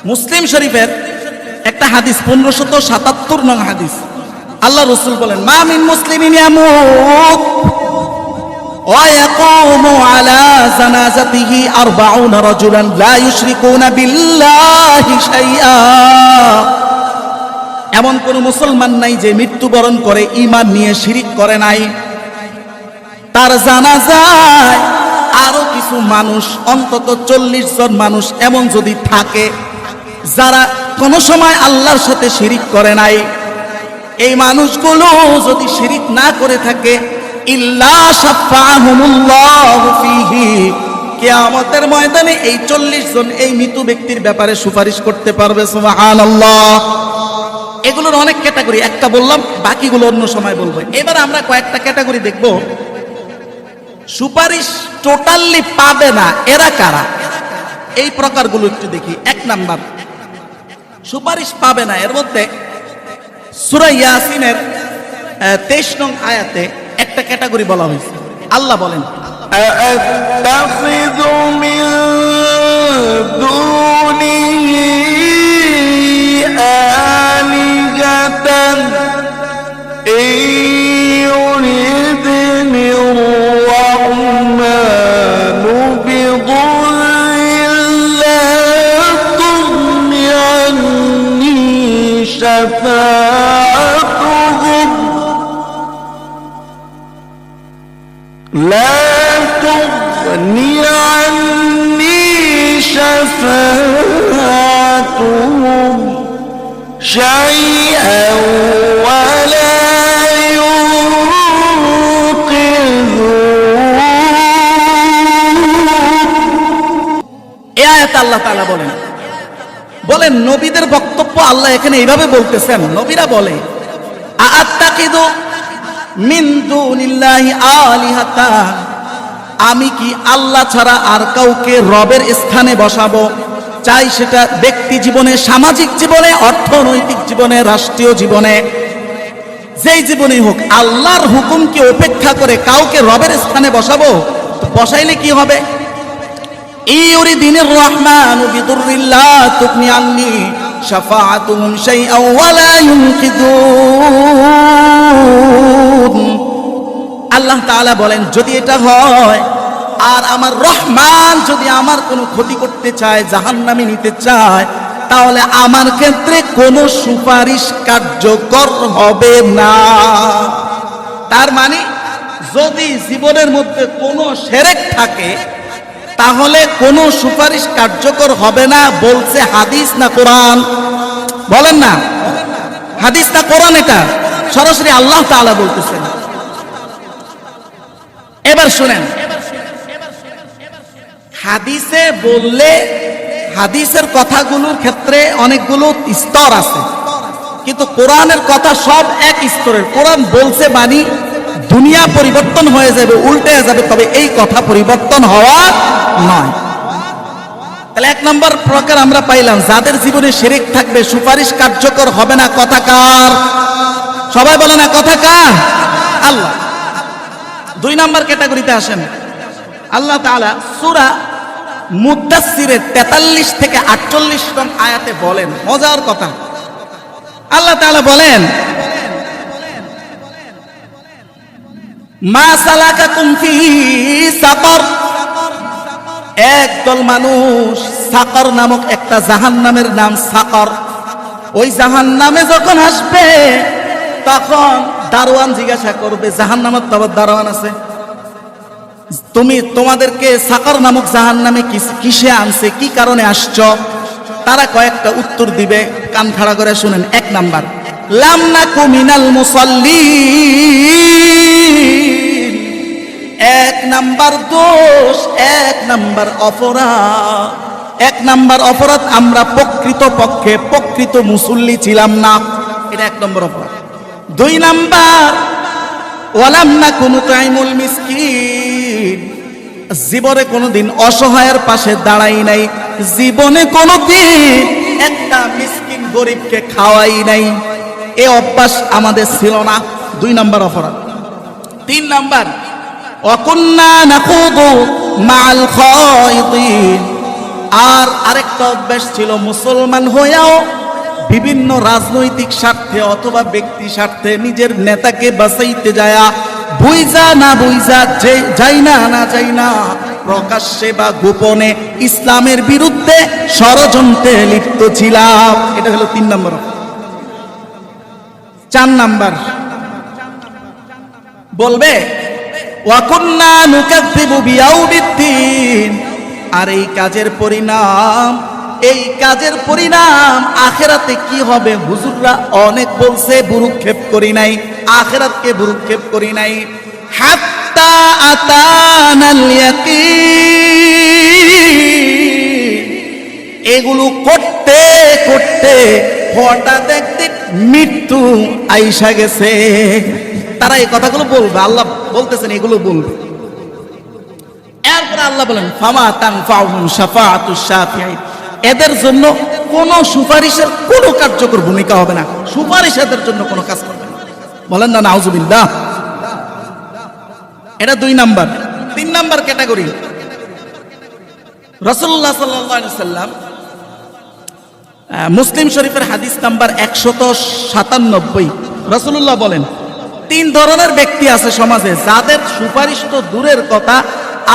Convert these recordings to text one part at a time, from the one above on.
মুসলিম শরীফের একটা হাদিস পনেরোশত সাতাত্তর নং হাদিস আল্লাহ রসুল বলেন মা মিন মুসলিমিন ইয়ামুত ويقوم على جنازته أربعون رجلا لا يشركون بالله شيئا এমন কোন মুসলমান নাই যে মৃত্যুবরণ করে ইমান নিয়ে শিরিক করে নাই তার জানা যায় আরো কিছু মানুষ অন্তত চল্লিশ জন মানুষ এমন যদি থাকে যারা কোনো সময় আল্লাহর সাথে শিরিক করে নাই, এই মানুষগুলো যদি শিরিক না করে থাকে কিয়ামতের ময়দানে এই চল্লিশ জন এই মৃত ব্যক্তির ব্যাপারে সুপারিশ করতে পারবে এগুলোর অনেক ক্যাটাগরি, একটা বললাম, বাকিগুলো অন্য সময় বলব। এবার আমরা কয়েকটা ক্যাটাগরি দেখব। সুপারিশ টোটালি পাবে না, এরা কারা? এই প্রকারগুলো একটু দেখি। এক নাম্বার সুপারিশ পাবে না এর মধ্যে সুরা ইয়াসিনের তেইশ নং আয়াতে একটা ক্যাটাগরি বলা হয়েছে আল্লাহ বলেন أأتخذ من لا تغني عني شفاعتهم شيئا ولا ينقذون এ আয়াতে আল্লাহ তাআলা বলেন বলেন নবীদের বক্তব্য আল্লাহ এখানে এইভাবে বলতেছেন নবীরা বলে আত্তাকিদু মিন দুনিল্লাহি আমি কি আল্লাহ ছাড়া আর কাউকে রবের স্থানে বসাবো? চাই সেটা ব্যক্তি জীবনে, সামাজিক জীবনে, অর্থনৈতিক জীবনে, রাষ্ট্রীয় জীবনে। যেই জীবনেই হোক, আল্লাহর হুকুমকে উপেক্ষা করে কাউকে রবের স্থানে বসাবো বসাইলে কি হবে? এই ইউরি দিনের রহমান شفاعتهم شيئا ولا ينقذون আল্লাহ তাআলা বলেন যদি এটা হয় আর আমার রহমান যদি আমার কোনো ক্ষতি করতে চায় জাহান্নামে নিতে চায় তাহলে আমার ক্ষেত্রে কোনো সুপারিশ কার্যকর হবে না তার মানে যদি জীবনের মধ্যে কোনো সেরেক থাকে তাহলে কোনো সুপারিশ কার্যকর হবে না, বলছে হাদিস না কোরআন? বলেন না। হাদিস না কোরআন এটা? সরাসরি আল্লাহ তাআলা বলতেছেন। এবার শুনেন। হাদিসে বললে হাদিসের কথাগুলোর ক্ষেত্রে অনেকগুলো স্তর আছে। কিন্তু কোরআনের কথা সব এক স্তরের। কোরআন বলছে বাণী দুনিয়া পরিবর্তন হয়ে যাবে, উল্টে যাবে, তবে এই কথা পরিবর্তন হওয়া নয়। তাহলে এক নম্বর প্রকার আমরা পাইলাম, যাদের জীবনে শিরিক থাকবে, সুপারিশ কার্যকর হবে না, কথা কার? সবাই বলে না, কথা কার? আল্লাহ। দুই নম্বর ক্যাটাগরিতে আসেন। আল্লাহ তাআলা সূরা মুদাসসিরের 43 থেকে 48 নং আয়াতে বলেন, মজার কথা। আল্লাহ তাআলা বলেন একদল মানুষ সাকর নামক একটা জাহান্নামের নাম সাকর। ওই জাহান্নামে যখন আসবে, তখন দারোয়ান জিজ্ঞাসা করবে জাহান্নামের তো আবার দারোয়ান আছে? তুমি, তোমাদেরকে সাকর নামক জাহান্নামে কিস- কিসে আনছে? কি কারণে আসছ? তারা কয়েকটা উত্তর দিবে, কান খাড়া করে শুনেন। এক নাম্বার লামনা কুমিনাল মুসল্লি এক নাম্বার দোষ, এক নাম্বার অপরাধ। এক নাম্বার অপরাধ, আমরা প্রকৃত পক্ষে প্রকৃত মুসল্লি ছিলাম না। এটা এক নম্বর অপরাধ। দুই নাম্বার, ওয়ালাম না কোনো টাইমুল মিসকিন। জীবনে কোনোদিন অসহায়ের পাশে দাঁড়াই নাই। জীবনে কোনোদিন একটা মিসকিন গরিবকে খাওয়াই নাই। এ অভ্যাস আমাদের ছিল না। দুই নাম্বার অপরাধ। তিন নাম্বার অকন্যা মাল খায়দিন। আর আরেকটা অভ্যাস ছিল, মুসলমান হয়েও বিভিন্ন রাজনৈতিক স্বার্থে অথবা ব্যক্তি স্বার্থে নিজের নেতাকে বাঁচাইতে যায়া, বুইজা না বুইজা, যে যাই না না যাই না প্রকাশ্যে বা গোপনে ইসলামের বিরুদ্ধে ষড়যন্ত্রে লিপ্ত ছিলাম। এটা হলো তিন নম্বর চার নাম্বার। বলবে? আর এই কাজের পরিণাম, এই কাজের পরিণাম আখেরাতে কি হবে? হুজুররা অনেক বলছে বুরুক্ষেপ করি নাই। আখেরাতকে বুরুক্ষেপ করি নাই। এগুলো করতে করতে হঠাৎ একদিন মৃত্যু আইসা গেছে। তারা এই কথাগুলো বলবে, আল্লাহ বলতেছেন, এগুলো বলবে। এরপরে আল্লাহ বলেন, ফামা তাং ফাউহুম শাফাআতু শাফিঈন। এদের জন্য কোনো সুপারিশের কোনো কার্যকর ভূমিকা হবে না। সুপারিশ এদের জন্য কোনো কাজ করবে না। বলেন না, নাউজুবিল্লাহ। এটা দুই নাম্বার। তিন নাম্বার ক্যাটাগরি। রসুল্লাহ সাল্লাম মুসলিম শরীফের হাদিস নাম্বার একশত সাতানব্বই। রসুল্লাহ বলেন তিন ধরনের ব্যক্তি আছে সমাজে যাদের সুপারিশ তো দূরের কথা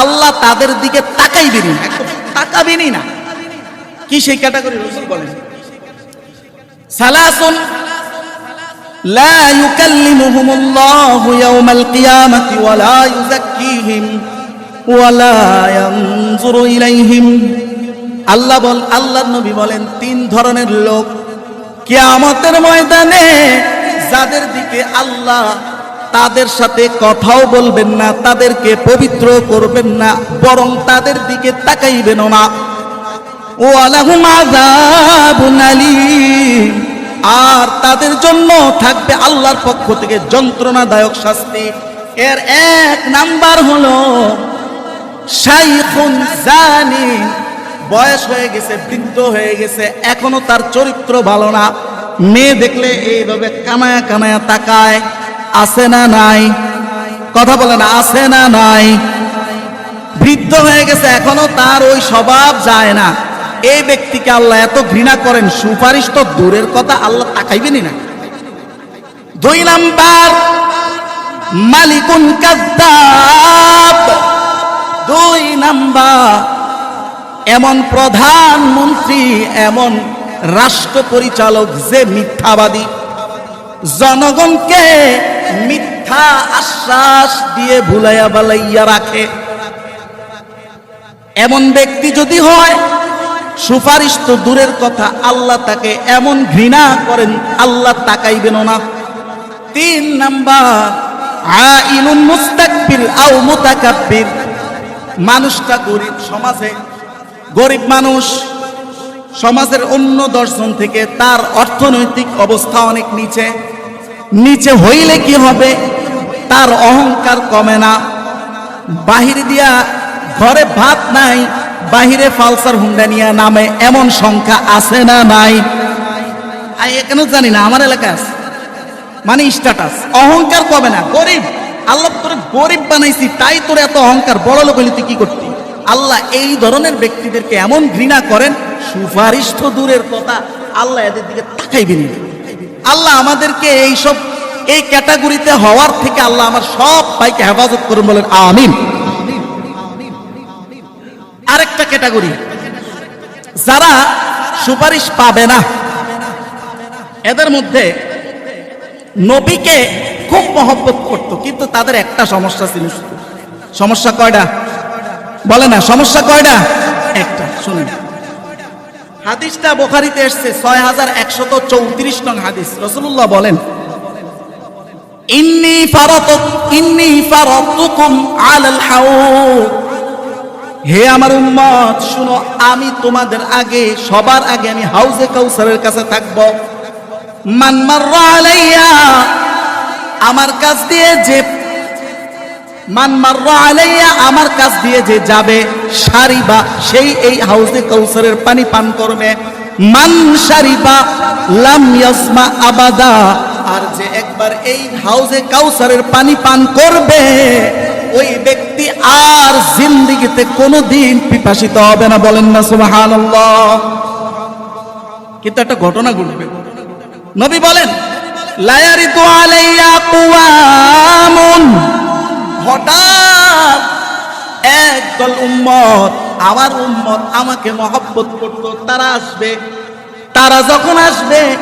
আল্লাহ তাদের দিকে তাকাইবেনি একদম তাকাবেনি না কি সেই ক্যাটাগরি রসুল বলেন সালাসুন لا يكلمهم الله يوم القيامة ولا يزكيهم ولا ينظر إليهم আল্লাহ বল আল্লাহ নবী বলেন তিন ধরনের লোক কিয়ামতের ময়দানে যাদের দিকে আল্লাহ তাদের সাথে কথাও বলবেন না, তাদেরকে পবিত্র করবেন না, বরং তাদের দিকে তাকাইবেন না। ও আলাহুম আযাবুন আর তাদের জন্য থাকবে আল্লাহর পক্ষ থেকে যন্ত্রণাদায়ক শাস্তি। এর এক নাম্বার হলো বয়স হয়ে গেছে, বৃদ্ধ হয়ে গেছে, এখনও তার চরিত্র ভালো না। মেয়ে দেখলে এইভাবে কানায়া কানায়া তাকায়, আছে না নাই? কথা বলে না, আছে না নাই? বৃদ্ধ হয়ে গেছে, এখনও তার ওই স্বভাব যায় না। এই ব্যক্তিকে আল্লাহ এত ঘৃণা করেন, সুপারিশ তো দূরের কথা, আল্লাহ তাকাইবেনই না। দুই নাম্বার, মালিকুন কাদ্দাব। দুই নাম্বার, এমন প্রধানমন্ত্রী, এমন রাষ্ট্র পরিচালক যে মিথ্যাবাদী, জনগণকে মিথ্যা আশ্বাস দিয়ে ভুলাইয়া বালাইয়া রাখে। এমন ব্যক্তি যদি হয়, সুপারিশ তো দূরের কথা, আল্লাহ তাকে এমন ঘৃণা করেন, আল্লাহ তাকাইবেন না। তিন নাম্বার, আইনুন মুস্তাকবির আও মুতাকাব্বির। মানুষটা গরিব সমাজে, গরিব মানুষ সমাজের অন্য দর্শন থেকে তার অর্থনৈতিক অবস্থা অনেক নিচে। নিচে হইলে কি হবে? তার অহংকার কমে না। বাহির দিয়া ঘরে ভাত নাই, বাহিরে ফালসার হুন্ডা নিয়ে নামে এমন সংখ্যা আছে না নাই? এখানে জানি না, আমার এলাকা আছে। মানে স্ট্যাটাস অহংকার কমে না। গরিব। আল্লাহ তোরে গরিব বানাইছি, তাই তোর এত অহংকার। বড় লোক হইলে তুই কি করতি? আল্লাহ এই ধরনের ব্যক্তিদেরকে এমন ঘৃণা করেন সুপারিশ তো দূরের কথা, আল্লাহ এদের দিকে তাকাইবেন। আল্লাহ আমাদেরকে এই সব এই ক্যাটাগরিতে হওয়ার থেকে আল্লাহ আমার সব ভাইকে হেফাজত করুন বলেন, আমিন। আরেকটা ক্যাটাগরি, যারা সুপারিশ পাবে না, এদের মধ্যে নবীকে খুব মহব্বত করত, কিন্তু তাদের একটা সমস্যা ছিল সমস্যা কয়টা? বলে না, সমস্যা কয়টা? একটা, শুনুন। হাদিসটা বোখারিতে এসছে ছয় হাজার একশত চৌত্রিশ নং হাদিস। রসুল্লাহ বলেন, ইন্নি ফারত, ইন্নি ফারতুকুম আলাল হাউদ হে আমার উম্মত, শুনো, আমি তোমাদের আগে, সবার আগে আমি হাউজে কাউসারের কাছে থাকব। মান মাররা আলাইয়া, আমার কাছ দিয়ে যে মান মাররা আলাইয়া, আমার কাছ দিয়ে যে যাবে সারিবা সেই এই হাউজে কাউসারের পানি পান করবে। মান সারিবা লাম ইয়াসমা আবাদা, আর যে একবার এই কাউসারের পানি পান করবে, ওই ব্যক্তি আর জিন্দিগিতে কোনোদিন পিপাসিত হবে না, বলেন না, সুবহানাল্লাহ। কিন্তু একটা ঘটনা ঘটবে। নবী বলেন লায়ারিতু আলাইয়া কুওয়ামুন হঠাৎ একদল উম্মত, আমার উম্মত আমাকে মহব্বত করত, তারা আসবে। তারা যখন আসবে,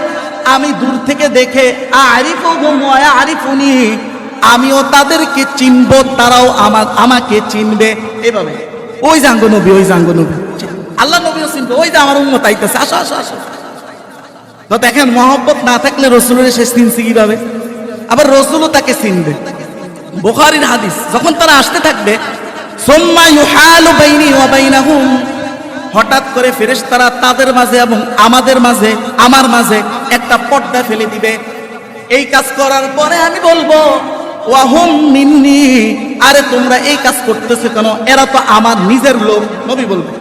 আমি দূর থেকে দেখে আরিফু ঘুময়া আরিফুনি আমিও তাদেরকে চিনব, তারাও আমার, আমাকে চিনবে। এভাবে। ওই জাঙ্গ নবী, ওই জাঙ্গ নবী। আল্লাহ নবীও চিনবে, ওই যে আমার উম্মত আইতেছে। আসো আসো আসো। তো দেখেন, মহব্বত না থাকলে রসুলের সে চিনছে কীভাবে? আবার রসুলও তাকে চিনবে। বুখারীর হাদিস, যখন তারা আসতে থাকবে হঠাৎ করে ফেরেশতারা তাদের মাঝে এবং আমাদের মাঝে, আমার মাঝে একটা পর্দা ফেলে দিবে। এই কাজ করার পরে আমি বলব ওয়াহুম মিন্নি, আরে তোমরা এই কাজ করতেছো কেন? এরা তো আমার নিজের লোক নবী বলবে।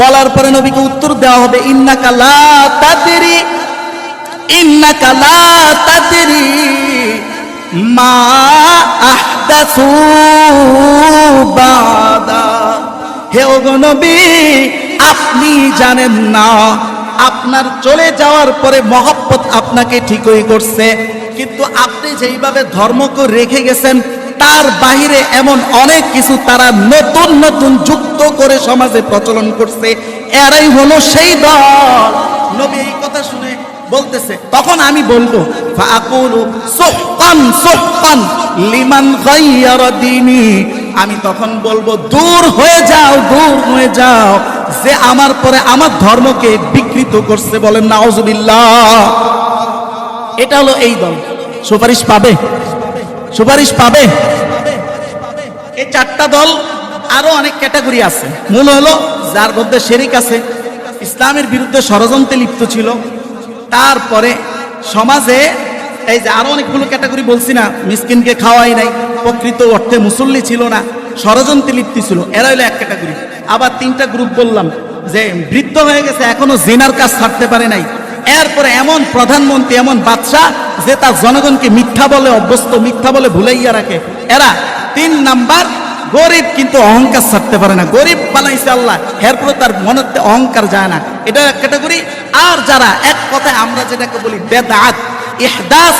বলার পরে নবীকে উত্তর দেওয়া হবে, ইন্নাকা লা তাদরি, ইন্নাকা লা তাদরি মা আহদাসু বাদা। হে নবী, আপনি জানেন না, আপনার চলে যাওয়ার পরে মহব্বত আপনাকে ঠিকই করছে, কিন্তু আপনি যেইভাবে ধর্মকে রেখে গেছেন, তার বাহিরে এমন অনেক কিছু তারা নতুন নতুন যুক্ত করে সমাজে প্রচলন করছে। এরাই হলো সেই দল। নবী এই কথা শুনে বলতেছে, তখন আমি বলব লিমান গায়্যারা আমি তখন বলব, দূর হয়ে যাও, দূর হয়ে যাও। যে আমার পরে আমার ধর্মকে বিকৃত করছে বলেন, নাউজুবিল্লাহ। এটা হলো এই দল। সুপারিশ পাবে? সুপারিশ পাবে? এই চারটা দল আরও অনেক ক্যাটাগরি আছে। মূল হলো, যার মধ্যে শেরিক আছে, ইসলামের বিরুদ্ধে ষড়যন্ত্রে লিপ্ত ছিল। তারপরে সমাজে এই যে আরও অনেকগুলো ক্যাটাগরি বলছি না, মিসকিনকে খাওয়াই নাই, প্রকৃত অর্থে মুসল্লি ছিল না, ষড়যন্ত্রে লিপ্তি ছিল এরা হলো এক ক্যাটাগরি। আবার তিনটা গ্রুপ বললাম যে বৃদ্ধ হয়ে গেছে, এখনও জেনার কাজ ছাড়তে পারে নাই। এরপরে এমন প্রধানমন্ত্রী, এমন বাদশাহ যে তার জনগণকে মিথ্যা বলে অভ্যস্ত, মিথ্যা বলে ভুলাইয়া রাখে। এরা তিন নাম্বার, গরিব কিন্তু অহংকার ছাড়তে পারে না। গরিব বানাইছে আল্লাহ, এরপরে তার মনের অহংকার যায় না। এটা এক ক্যাটাগরি। আর যারা এক কথায় আমরা যেটাকে বলি বেদাত, ইহদাস,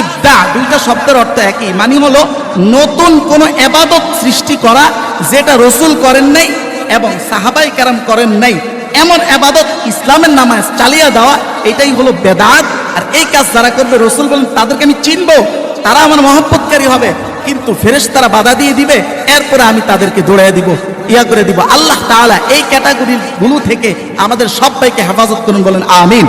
ইবদা, দুইটা শব্দের অর্থ একই। মানে হলো নতুন কোন এবাদত সৃষ্টি করা যেটা রসুল করেন নাই এবং সাহাবাই কারাম করেন নাই। এমন এবাদত ইসলামের নামে চালিয়ে দেওয়া, এটাই হলো বেদাত। আর এই কাজ যারা করবে, রসুল বলেন, তাদেরকে আমি চিনবো, তারা আমার মহব্বতকারী হবে। কিন্তু ফেরেশ তারা বাধা দিয়ে দিবে, এরপরে আমি তাদেরকে দৌড়াই দিব, ইয়া করে দিব। আল্লাহ তাআলা এই ক্যাটাগরি গুলো থেকে আমাদের সবাইকে হেফাজত করুন, বলেন আমিন।